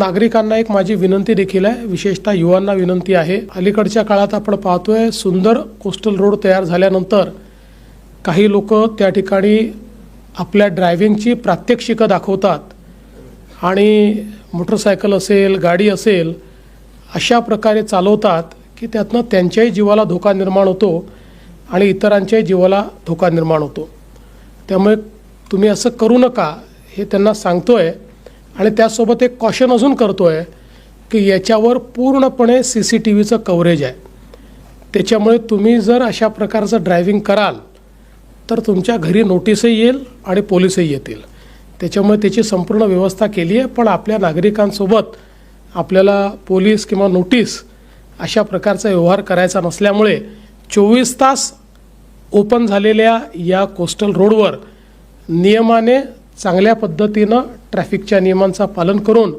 नागरिकांना एक माझी विनंती देखील आहे. विशेषतः युवांना विनंती आहे. अलीकडच्या काळात आपण पाहतोय सुंदर कोस्टल रोड तयार झाल्यानंतर काही लोक त्या ठिकाणी आपल्या ड्रायव्हिंगची प्रात्यक्षिकं दाखवतात. आणि मोटरसायकल असेल गाडी असेल अशा प्रकारे चालवतात की त्यातनं त्यांच्याही जीवाला धोका निर्माण होतो आणि इतरांच्याही जीवाला धोका निर्माण होतो. त्यामुळे तुम्ही असं करू नका हे त्यांना सांगतो आहे आणि त्यासोबत एक कॉशन अजून करतो आहे की याच्यावर पूर्णपणे सी सी टी व्हीचं कव्हरेज आहे. त्याच्यामुळे तुम्ही जर अशा प्रकारचं ड्रायव्हिंग कराल तर तुमच्या घरी नोटीसही येईल आणि पोलीसही येतील. त्याच्यामुळे त्याची संपूर्ण व्यवस्था केली आहे पण आपल्या नागरिकांसोबत आपल्याला पोलीस किंवा नोटीस अशा प्रकारचा व्यवहार करायचा नसल्यामुळे चोवीस तास ओपन झालेल्या या कोस्टल रोडवर नियमाने चांगल्या पद्धतीनं ट्रॅफिकच्या नियमांचा पालन करून